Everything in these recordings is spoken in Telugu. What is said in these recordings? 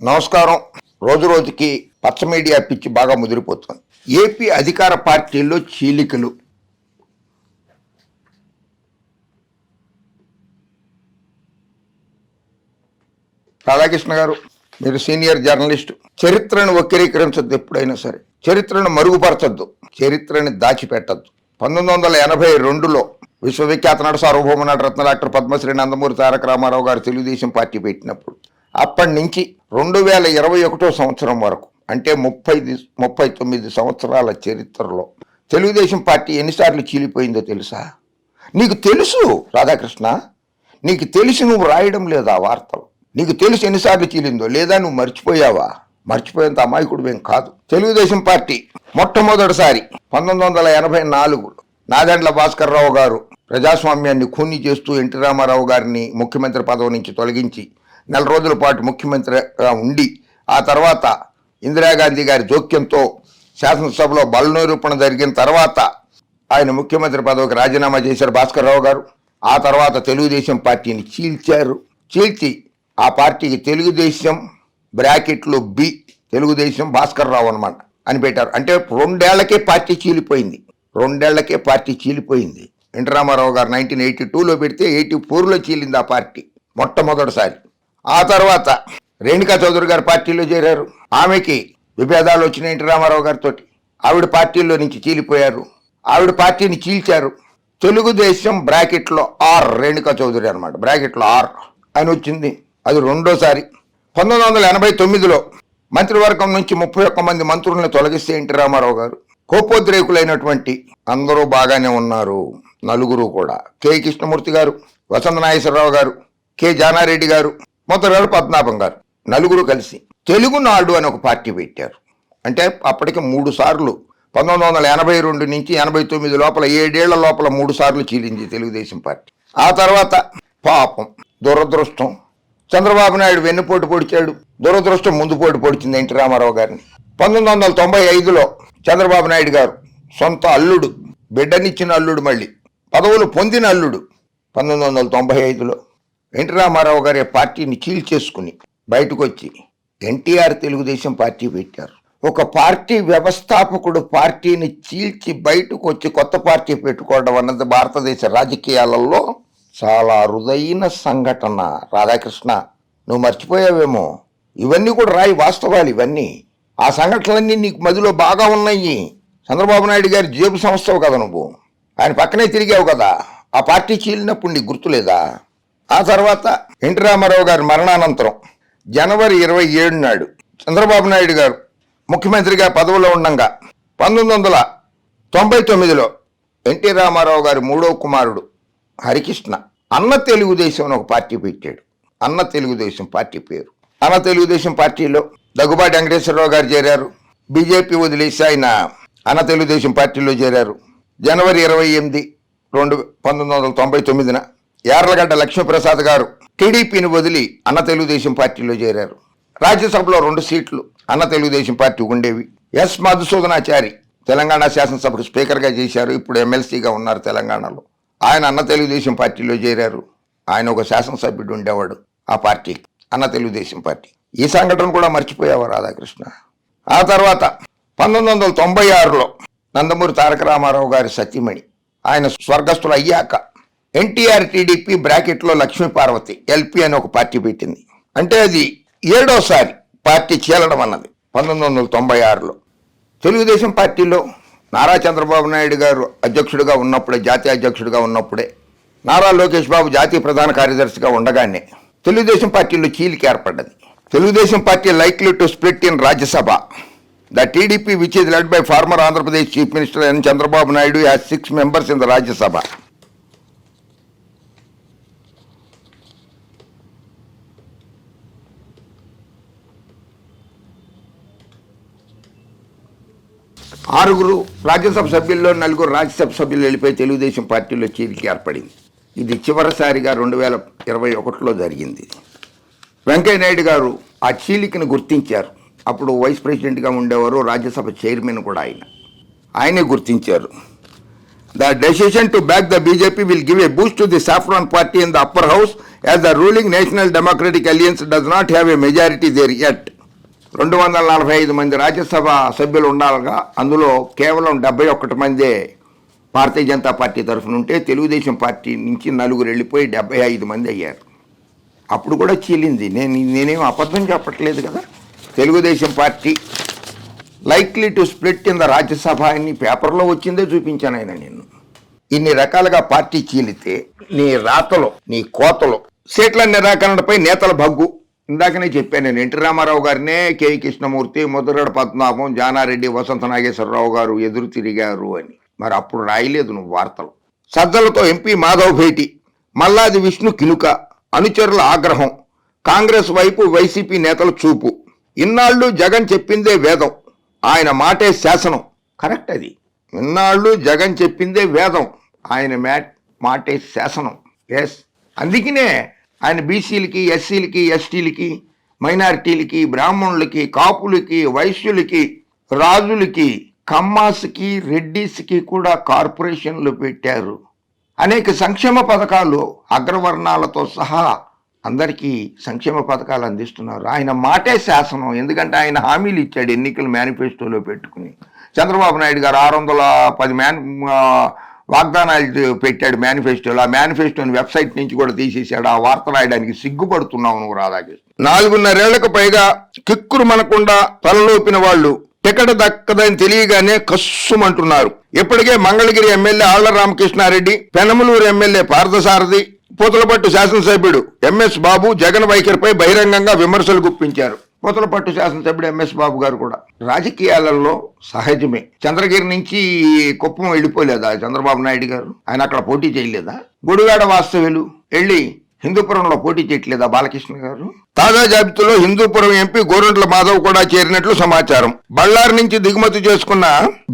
నమస్కారం. రోజు రోజుకి పచ్చ మీడియా పిచ్చి బాగా ముదిరిపోతుంది. ఏపీ అధికార పార్టీల్లో చీలికలు. రాధాకృష్ణ గారు మీరు సీనియర్ జర్నలిస్ట్ చరిత్రను వక్రీకరించద్దు ఎప్పుడైనా సరే. చరిత్రను మరుగుపరచద్దు. చరిత్రని దాచిపెట్టద్దు. పంతొమ్మిది వందల ఎనభై రెండులో విశ్వవిఖ్యాత నడు సార్వభౌమ నట రత్న డాక్టర్ పద్మశ్రీ నందమూరి తారక రామారావు గారు తెలుగుదేశం పార్టీ పెట్టినప్పుడు అప్పటి నుంచి రెండు వేల ఇరవై ఒకటో సంవత్సరం వరకు అంటే ముప్పై ముప్పై తొమ్మిది సంవత్సరాల చరిత్రలో తెలుగుదేశం పార్టీ ఎన్నిసార్లు చీలిపోయిందో తెలుసా? నీకు తెలుసు రాధాకృష్ణ. నీకు తెలిసి నువ్వు రాయడం లేదా వార్తలు? నీకు తెలుసు ఎన్నిసార్లు చీలిందో లేదా నువ్వు మర్చిపోయావా? మర్చిపోయేంత అమాయకుడు మేము కాదు. తెలుగుదేశం పార్టీ మొట్టమొదటిసారి పంతొమ్మిది వందల ఎనభై నాలుగు నాదెండ్ల భాస్కర్ రావు గారు ప్రజాస్వామ్యాన్ని ఖూనీ చేస్తూ ఎన్టీ రామారావు గారిని ముఖ్యమంత్రి పదవి నుంచి తొలగించి నెల రోజుల పాటు ముఖ్యమంత్రిగా ఉండి ఆ తర్వాత ఇందిరాగాంధీ గారి జోక్యంతో శాసనసభలో బల నిరూపణ జరిగిన తర్వాత ఆయన ముఖ్యమంత్రి పదవికి రాజీనామా చేశారు భాస్కర్ రావు గారు. ఆ తర్వాత తెలుగుదేశం పార్టీని చీల్చారు. చీల్చి ఆ పార్టీకి తెలుగుదేశం బ్రాకెట్లో బి తెలుగుదేశం భాస్కర్రావు అనమాట అని పెట్టారు. అంటే రెండేళ్ళకే పార్టీ చీలిపోయింది. రెండేళ్ళకే పార్టీ చీలిపోయింది. ఎన్టీ రామారావు గారు నైన్టీన్ ఎయిటీ టూలో పెడితే ఎయిటీ ఫోర్లో చీలింది ఆ పార్టీ మొట్టమొదటిసారి. ఆ తర్వాత రేణుకా చౌదరి గారు పార్టీలో చేరారు. ఆమెకి విభేదాలు వచ్చిన ఎన్టీ రామారావు గారితో ఆవిడ పార్టీలో నుంచి చీలిపోయారు. ఆవిడ పార్టీని చీల్చారు. తెలుగుదేశం బ్రాకెట్లో ఆర్ రేణుకా చౌదరి అనమాట బ్రాకెట్లో ఆర్ అని వచ్చింది. అది రెండోసారి. పంతొమ్మిది వందల ఎనభై తొమ్మిదిలో మంత్రివర్గం నుంచి ముప్పై ఒక్క మంది మంత్రులను తొలగిస్తే ఎన్టీ రామారావు గారు? కోపోద్రేకులైనటువంటి అందరూ బాగానే ఉన్నారు. నలుగురు కూడా. కె. కృష్ణమూర్తి గారు వసంత నాగేశ్వరరావు గారు కె. జానారెడ్డి గారు మొదటి పద్మనాభం గారు. నలుగురు కలిసి. తెలుగునాడు అని ఒక పార్టీ పెట్టారు. అంటే అప్పటికి మూడు సార్లు. పంతొమ్మిది వందల ఎనభై రెండు నుంచి ఎనభై తొమ్మిది లోపల ఏడేళ్ళ లోపల మూడు సార్లు చీలింది తెలుగుదేశం పార్టీ. ఆ తర్వాత పాపం దురదృష్టం. చంద్రబాబు నాయుడు వెన్నుపోటు పొడిచాడు. దురదృష్టం ముందు పోటు పొడిచింది ఎన్టీ రామారావు గారిని. పంతొమ్మిది వందల తొంభై ఐదులో చంద్రబాబు నాయుడు గారు సొంత అల్లుడు బిడ్డనిచ్చిన అల్లుడు మళ్ళీ. పదవులు పొందిన అల్లుడు. పంతొమ్మిది వందల తొంభై ఐదులో. ఎన్టీ రామారావు గారి పార్టీని చీల్చేసుకుని బయటకు వచ్చి ఎన్టీఆర్ తెలుగుదేశం పార్టీ పెట్టారు. ఒక పార్టీ వ్యవస్థాపకుడు పార్టీని చీల్చి బయటకు వచ్చి కొత్త పార్టీ పెట్టుకోవడం అన్నది భారతదేశ రాజకీయాలలో చాలా అరుదైన సంఘటన. రాధాకృష్ణ నువ్వు మర్చిపోయావేమో. ఇవన్నీ కూడా రాయి వాస్తవాలు ఇవన్నీ. ఆ సంఘటనలన్నీ నీకు మదిలో బాగా ఉన్నాయి. చంద్రబాబు నాయుడు గారి జేబు సంస్థవు కదా నువ్వు. ఆయన పక్కనే తిరిగావు కదా. ఆ పార్టీ చీలినప్పుడు నీకు గుర్తులేదా? ఆ తర్వాత ఎన్టీ రామారావు గారి మరణానంతరం జనవరి ఇరవై ఏడు నాడు చంద్రబాబు నాయుడు గారు ముఖ్యమంత్రిగా పదవిలో ఉండగా పంతొమ్మిది వందల తొంభై తొమ్మిదిలో ఎన్టీ రామారావు గారి మూడో కుమారుడు హరికృష్ణ అన్న తెలుగుదేశం ఒక పార్టీ పెట్టాడు. అన్న తెలుగుదేశం పార్టీ పేరు. అన్న తెలుగుదేశం పార్టీలో దగ్గుబాటి వెంకటేశ్వరరావు గారు చేరారు. బీజేపీ వదిలేసి ఆయన అన్న తెలుగుదేశం పార్టీలో చేరారు. జనవరి ఇరవై ఎనిమిది రెండు పంతొమ్మిది వందల తొంభై తొమ్మిదిన యార్లగడ్డ లక్ష్మీప్రసాద్ గారు టీడీపీని వదిలి అన్న తెలుగుదేశం పార్టీలో చేరారు. రాజ్యసభలో రెండు సీట్లు అన్న తెలుగుదేశం పార్టీ ఉండేవి. ఎస్ మధుసూదనాచారి తెలంగాణ శాసనసభకు స్పీకర్గా చేశారు. ఇప్పుడు ఎమ్మెల్సీగా ఉన్నారు తెలంగాణలో. ఆయన అన్న తెలుగుదేశం పార్టీలో చేరారు. ఆయన ఒక శాసనసభ్యుడు ఉండేవాడు ఆ పార్టీకి అన్న తెలుగుదేశం పార్టీ. ఈ సంఘటన కూడా మర్చిపోయావా రాధాకృష్ణ? ఆ తర్వాత పంతొమ్మిది వందల తొంభై ఆరులో నందమూరి తారక రామారావు గారి సతీమణి ఆయన స్వర్గస్థులు అయ్యాక ఎన్టీఆర్ టీడీపీ బ్రాకెట్లో లక్ష్మీ పార్వతి ఎల్పి అని ఒక పార్టీ పెట్టింది. అంటే అది ఏడోసారి పార్టీ చీలడం అన్నది పంతొమ్మిది వందల తొంభై ఆరులో. తెలుగుదేశం పార్టీలో నారా చంద్రబాబు నాయుడు గారు అధ్యక్షుడిగా ఉన్నప్పుడే జాతీయ అధ్యక్షుడిగా ఉన్నప్పుడే నారా లోకేష్ బాబు జాతీయ ప్రధాన కార్యదర్శిగా ఉండగానే తెలుగుదేశం పార్టీలో చీలిక ఏర్పడ్డది. Telugu Desam party likely to split in Rajya Sabha. The TDP which is led by former Andhra Pradesh chief minister N Chandrababu Naidu has six members in the Rajya Sabha. ఆరుగురు రాజ్యసభ సభ్యుల్లో నలుగురు రాజ్యసభ సభ్యులు వెళ్ళిపోయి తెలుగుదేశం పార్టీలో చీలిక ఏర్పడింది. ఇది చివరిసారిగా రెండు వేల ఇరవై ఒకటిలో జరిగింది. వెంకయ్య నాయుడు గారు ఆ చీలికను గుర్తించారు. అప్పుడు వైస్ ప్రెసిడెంట్గా ఉండేవారు రాజ్యసభ చైర్మన్ కూడా ఆయన. ఆయనే గుర్తించారు. The decision to back the BJP will give a boost to the saffron party in the upper house. As the ruling national democratic alliance does not have a majority there at రెండు వందల నలభై ఐదు మంది రాజ్యసభ సభ్యులు ఉండాలిగా. అందులో కేవలం డెబ్బై ఒక్కటి మందే భారతీయ జనతా పార్టీ తరఫున ఉంటే తెలుగుదేశం పార్టీ నుంచి నలుగురు వెళ్ళిపోయి డెబ్బై ఐదు మంది అయ్యారు. అప్పుడు కూడా చీలింది. నేను నేనేం అబద్ధం చెప్పట్లేదు కదా. Telugu Desam party likely to split in the Rajya Sabha అని పేపర్లో వచ్చిందే చూపించాను ఆయన నేను ఇన్ని రకాలుగా పార్టీ చీలితే నీ రాతలో నీ కోతలో సీట్ల నిరాకరణపై నేతల భగ్గు. ఇందాకనే చెప్పాను నేను ఎన్టీ రామారావు గారినే కె. కృష్ణమూర్తి ముద్రగడ పద్మనాభం జానారెడ్డి వసంత నాగేశ్వరరావు గారు ఎదురు తిరిగారు అని. మరి అప్పుడు రాయలేదు నువ్వు వార్తలు. సజ్జలతో ఎంపీ మాధవ్ భేటీ మల్లాది విష్ణు కినుక అనుచరుల ఆగ్రహం కాంగ్రెస్ వైపు వైసీపీ నేతల చూపు. ఇన్నాళ్ళు జగన్ చెప్పిందే వేదం ఆయన మాటే శాసనం. కరెక్ట్ అది. ఇన్నాళ్ళు జగన్ చెప్పిందే వేదం ఆయన మ్యాట్ మాటే శాసనం. ఎస్. అందుకనే ఆయన బీసీలకి ఎస్సీలకి ఎస్టీలకి మైనారిటీలకి బ్రాహ్మణులకి కాపులకి వైశ్యులకి రాజులకి కమ్మాస్కి రెడ్డిస్కి కూడా కార్పొరేషన్లు పెట్టారు. అనేక సంక్షేమ పథకాలు అగ్రవర్ణాలతో సహా అందరికీ సంక్షేమ పథకాలు అందిస్తున్నారు. ఆయన మాటే శాసనం ఎందుకంటే ఆయన హామీలు ఇచ్చాడు ఎన్నికల మేనిఫెస్టోలో పెట్టుకుని. చంద్రబాబు నాయుడు గారు ఆరు వందల పది మ్యాన్ వాగ్దానాలు పెట్టాడు మేనిఫెస్టోలో. ఆ మేనిఫెస్టోని వెబ్సైట్ నుంచి కూడా తీసేశాడు. ఆ వార్త రాయడానికి సిగ్గుపడుతున్నావు నువ్వు రాధాకృష్ణ. నాలుగున్నరేళ్ళకు పైగా కిక్కురు మనకుండా తలలోపిన వాళ్ళు టికెట్ దక్కదని తెలియగానే కస్సుమంటున్నారు. ఇప్పటికే మంగళగిరి ఎమ్మెల్యే ఆళ్ళ రామకృష్ణారెడ్డి పెనమలూరు ఎమ్మెల్యే పార్థసారథి పూతలపట్టు శాసనసభ్యుడు ఎంఎస్ బాబు జగన్ వైఖరిపై బహిరంగంగా విమర్శలు గుప్పించారు. పూతలపట్టు శాసనసభ్యుడు ఎంఎస్ బాబు గారు కూడా. రాజకీయాలలో సహజమే. చంద్రగిరి నుంచి కుప్పం వెళ్ళిపోలేదా చంద్రబాబు నాయుడు గారు? ఆయన అక్కడ పోటీ చేయలేదా? గుడివాడ వాస్తవ్యులు వెళ్ళి హిందూపురంలో పోటీ చేయట్లేదా బాలకృష్ణ గారు? తాజా జాబితాలో హిందూపురం ఎంపీ గోరంట్ల మాధవ్ కూడా చేరినట్లు సమాచారం. బళ్ళారి నుంచి దిగుమతి చేసుకున్న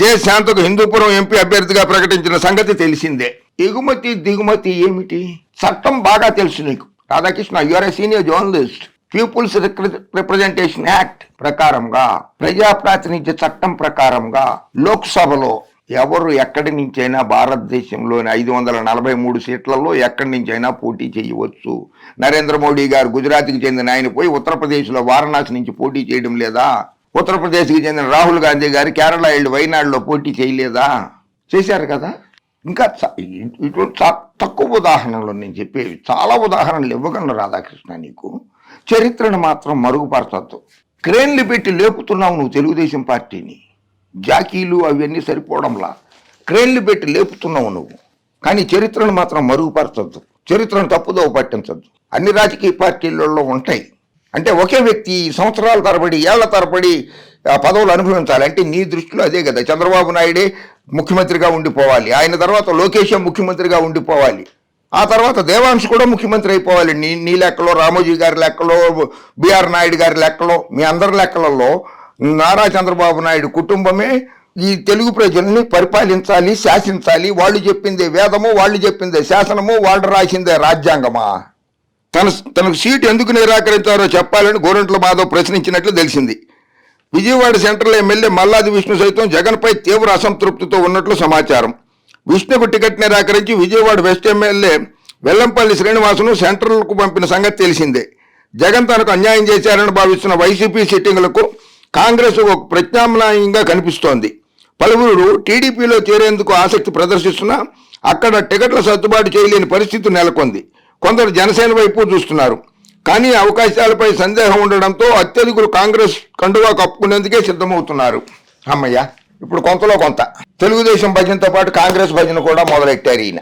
జె శాంతకు హిందూపురం ఎంపీ అభ్యర్థిగా ప్రకటించిన సంగతి తెలిసిందే. ఎగుమతి దిగుమతి ఏమిటి? చట్టం బాగా తెలుసు నీకు. Radhakrishna your senior journalist people's representation act ప్రకారంగా ప్రజా ప్రాతినిధ్య చట్టం ప్రకారంగా లోక్సభలో ఎవరు ఎక్కడి నుంచైనా భారతదేశంలోని ఐదు వందల నలభై మూడు సీట్లలో ఎక్కడి నుంచైనా పోటీ చేయవచ్చు. నరేంద్ర మోడీ గారు గుజరాత్కి చెందిన ఆయన పోయి ఉత్తరప్రదేశ్లో వారణాసి నుంచి పోటీ చేయడం లేదా? ఉత్తరప్రదేశ్కి చెందిన రాహుల్ గాంధీ గారు కేరళ వెళ్ళి వైనాడులో పోటీ చేయలేదా? చేశారు కదా. ఇంకా ఇటువంటి తక్కువ ఉదాహరణలు నేను చెప్పేవి. చాలా ఉదాహరణలు ఇవ్వగలను రాధాకృష్ణ నీకు. చరిత్రను మాత్రం మరుగుపరచద్దు. క్రేన్లు పెట్టి లేపుతున్నావు నువ్వు తెలుగుదేశం పార్టీని. జాకీలు అవన్నీ సరిపోవడంలా. క్రేన్లు పెట్టి లేపుతున్నావు నువ్వు. కానీ చరిత్రను మాత్రం మరుగుపరచద్దు. చరిత్రను తప్పుదో పట్టించద్దు. అన్ని రాజకీయ పార్టీలలో ఉంటాయి. అంటే ఒకే వ్యక్తి సంవత్సరాల తరబడి ఏళ్ళ తరబడి పదవులు అనుభవించాలి. అంటే నీ దృష్టిలో అదే కదా. చంద్రబాబు నాయుడే ముఖ్యమంత్రిగా ఉండిపోవాలి. ఆయన తర్వాత లోకేష్ ముఖ్యమంత్రిగా ఉండిపోవాలి. ఆ తర్వాత దేవాంశ్ కూడా ముఖ్యమంత్రి అయిపోవాలి. నీ నీ లెక్కలో రామోజీ గారి లెక్కలో బిఆర్ నాయుడు గారి లెక్కలో మీ అందరి లెక్కలలో నారా చంద్రబాబు నాయుడు కుటుంబమే ఈ తెలుగు ప్రజల్ని పరిపాలించాలి శాసించాలి. వాళ్ళు చెప్పిందే వేదము వాళ్ళు చెప్పిందే శాసనము వాళ్ళు రాసిందే రాజ్యాంగమా? తన తనకు సీటు ఎందుకు నిరాకరించారో చెప్పాలని గోరంట్ల మాధవ్ ప్రశ్నించినట్లు తెలిసింది. విజయవాడ సెంట్రల్ ఎమ్మెల్యే మల్లాది విష్ణు సైతం జగన్పై తీవ్ర అసంతృప్తితో ఉన్నట్లు సమాచారం. విష్ణుకు టికెట్ నిరాకరించి విజయవాడ వెస్ట్ ఎమ్మెల్యే వెల్లంపల్లి శ్రీనివాసును సెంట్రల్కు పంపిన సంగతి తెలిసిందే. జగన్ తనకు అన్యాయం చేశారని భావిస్తున్న వైసీపీ సిట్టింగులకు కాంగ్రెస్ ఒక ప్రత్యామ్నాయంగా కనిపిస్తోంది. పలువురు టీడీపీలో చేరేందుకు ఆసక్తి ప్రదర్శిస్తున్నా అక్కడ టికెట్ల సర్దుబాటు చేయలేని పరిస్థితి నెలకొంది. కొందరు జనసేన వైపు చూస్తున్నారు. కానీ అవకాశాలపై సందేహం ఉండడంతో అత్యధికులు కాంగ్రెస్ కండువా కప్పుకునేందుకే సిద్ధమవుతున్నారు. అమ్మయ్య! ఇప్పుడు కొంతలో కొంత. తెలుగుదేశం భజనతో పాటు కాంగ్రెస్ భజన కూడా మొదలెట్టారు ఈయన.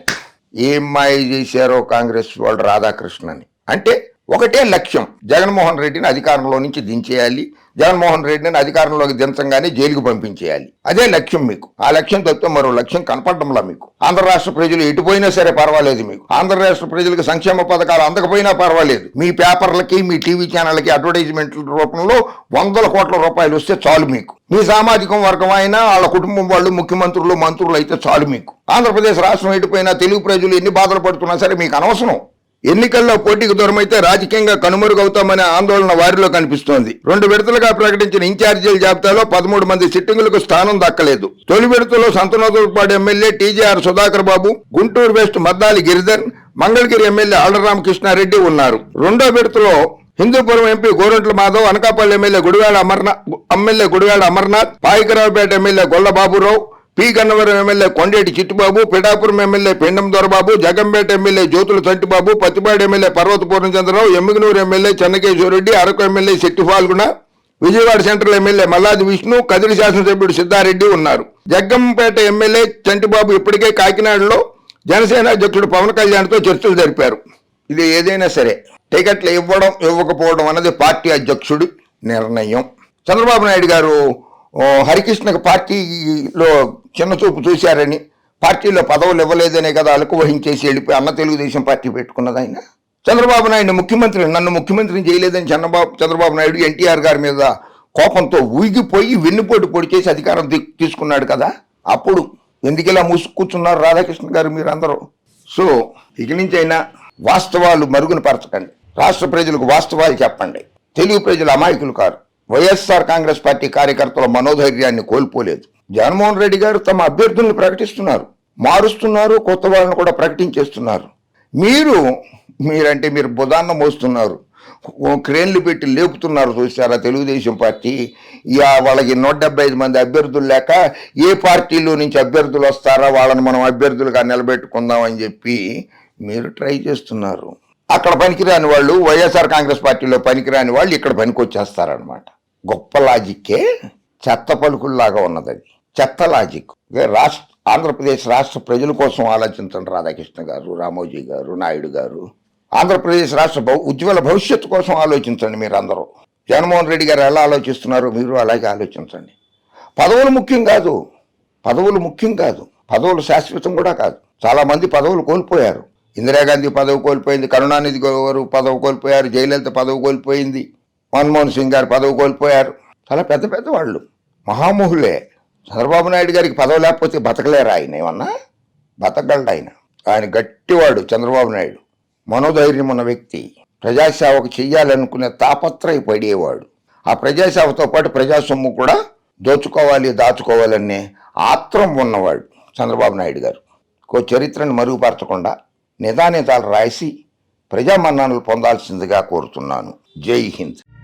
ఏం మాయ చేశారో కాంగ్రెస్ వాళ్ళు రాధాకృష్ణని. అంటే ఒకటే లక్ష్యం. జగన్మోహన్ రెడ్డిని అధికారంలో నుంచి దించేయాలి. జగన్మోహన్ రెడ్డిని అధికారంలోకి దించంగానే జైలుకు పంపించేయాలి. అదే లక్ష్యం మీకు. ఆ లక్ష్యం తప్పితే మరో లక్ష్యం కనపడడంలా మీకు. ఆంధ్ర రాష్ట్ర ప్రజలు ఎటుపోయినా సరే పర్వాలేదు మీకు. ఆంధ్ర రాష్ట్ర ప్రజలకు సంక్షేమ పథకాలు అందకపోయినా పర్వాలేదు. మీ పేపర్లకి మీ టీవీ ఛానళ్ళకి అడ్వర్టైజ్మెంట్ల రూపంలో వందల కోట్ల రూపాయలు వస్తే చాలు మీకు. మీ సామాజిక వర్గం అయినా వాళ్ళ కుటుంబం వాళ్ళు ముఖ్యమంత్రులు మంత్రులు అయితే చాలు మీకు. ఆంధ్రప్రదేశ్ రాష్ట్రం ఎటుపోయినా తెలుగు ప్రజలు ఎన్ని బాధలు పడుతున్నా సరే మీకు అనవసరం. ఎన్నికల్లో పోటీకి దూరమైతే రాజకీయంగా కనుమరుగవుతామనే ఆందోళన వారిలో కనిపిస్తోంది. రెండు విడతలుగా ప్రకటించిన ఇన్ఛార్జీల జాబితాలో పదమూడు మంది సిట్టింగులకు స్థానం దక్కలేదు. తొలి విడతలో Santanodarapadu MLA TGR Sudhakar Babu Guntur west Maddali Giridhar Mangalagiri MLA Alla ఉన్నారు. రెండో విడతలో Hindupur MP Gorantla Madhav Anakapalli MLA Gudivada Amarnath MLA Gudivada Amarnath Payakaraopeta MLA Golla Baburao P. Gannavaram MLA Kondeti Chittubabu Pithapuram MLA Pendem Dorababu Jagampeta MLA Jyothula Chantibabu Pattipadu MLA Parvathapurna Purnachandra Rao Yemmiganur MLA Chennakeshwara Reddy Araku MLA Shakti Phalguna Vijayawada central MLA Malladi Vishnu Kadiri శాసనసభ్యుడు సిద్ధారెడ్డి ఉన్నారు. జగ్గంపేట ఎమ్మెల్యే చంటిబాబు ఇప్పటికే కాకినాడలో జనసేన అధ్యక్షుడు పవన్ కళ్యాణ్తో చర్చలు జరిపారు. ఇది ఏదైనా సరే టికెట్లు ఇవ్వడం ఇవ్వకపోవడం అన్నది పార్టీ అధ్యక్షుడి నిర్ణయం. చంద్రబాబు నాయుడు గారు హరికృష్ణ పార్టీలో చిన్న చూపు చూశారని పార్టీలో పదవులు ఇవ్వలేదనే కదా అలుకు వహించేసి వెళ్ళిపోయి అన్న తెలుగుదేశం పార్టీ పెట్టుకున్నది ఆయన. చంద్రబాబు నాయుడు ముఖ్యమంత్రి నన్ను ముఖ్యమంత్రిని చేయలేదని చంద్రబాబు చంద్రబాబు నాయుడు ఎన్టీఆర్ గారి మీద కోపంతో ఊగిపోయి వెన్నుపోటు పొడి చేసి అధికారం తీసుకున్నాడు కదా? అప్పుడు ఎందుకు ఇలా మూసుకూర్చున్నారు రాధాకృష్ణ గారు మీరందరూ? సో ఇక నుంచి అయినా వాస్తవాలు మరుగున పరచకండి. రాష్ట్ర ప్రజలకు వాస్తవాలు చెప్పండి. తెలుగు ప్రజలు అమాయకులు కారు. వైఎస్ఆర్ కాంగ్రెస్ పార్టీ కార్యకర్తల మనోధైర్యాన్ని కోల్పోలేదు. జగన్మోహన్ రెడ్డి గారు తమ అభ్యర్థులను ప్రకటిస్తున్నారు. మారుస్తున్నారు కొత్త వాళ్ళని కూడా ప్రకటించేస్తున్నారు. మీరు మీరంటే మీరు బుధాన్న మోస్తున్నారు. క్రేన్లు పెట్టి లేపుతున్నారు చూసారా తెలుగుదేశం పార్టీ? ఇక వాళ్ళకి నూట డెబ్బై ఐదు మంది అభ్యర్థులు లేక ఏ పార్టీలో నుంచి అభ్యర్థులు వస్తారా? వాళ్ళని మనం అభ్యర్థులుగా నిలబెట్టుకుందాం అని చెప్పి మీరు ట్రై చేస్తున్నారు. అక్కడ పనికిరాని వాళ్ళు వైఎస్ఆర్ కాంగ్రెస్ పార్టీలో పనికిరాని వాళ్ళు ఇక్కడ పనికి వచ్చేస్తారనమాట గొప్ప లాజిక్కే చెత్త పలుకుల్లాగా ఉన్నది చెత్త లాజిక్. రాష్ట్ర ఆంధ్రప్రదేశ్ రాష్ట్ర ప్రజల కోసం ఆలోచించండి రాధాకృష్ణ గారు రామోజీ గారు నాయుడు గారు. ఆంధ్రప్రదేశ్ రాష్ట్ర ఉజ్వల భవిష్యత్తు కోసం ఆలోచించండి మీరందరూ. జగన్మోహన్ రెడ్డి గారు ఎలా ఆలోచిస్తున్నారో మీరు అలాగే ఆలోచించండి. పదవులు ముఖ్యం కాదు. పదవులు ముఖ్యం కాదు. పదవులు శాశ్వతం కూడా కాదు. చాలామంది పదవులు కోల్పోయారు. ఇందిరాగాంధీ పదవి కోల్పోయింది కరుణానిధి గారు పదవి కోల్పోయారు జయలలిత పదవి కోల్పోయింది. మన్మోహన్ సింగ్ గారు పదవి కోల్పోయారు. చాలా పెద్ద పెద్ద వాళ్ళు. మహామోహులే. చంద్రబాబు నాయుడు గారికి పదవి లేకపోతే బతకలేరు ఆయన ఏమన్నా? బతకగలడు ఆయన. ఆయన గట్టివాడు చంద్రబాబు నాయుడు. మనోధైర్యం ఉన్న వ్యక్తి. ప్రజాసేవకు చెయ్యాలనుకునే తాపత్రయపడేవాడు. ఆ ప్రజాసేవతో పాటు ప్రజాసొమ్ము కూడా దోచుకోవాలి దాచుకోవాలనే ఆత్రం ఉన్నవాడు చంద్రబాబు నాయుడు గారు. కో చరిత్రను మరుగుపరచకుండా నిదానితాలు రాసి ప్రజామన్నాలు పొందాల్సిందిగా కోరుతున్నాను. జై హింద్.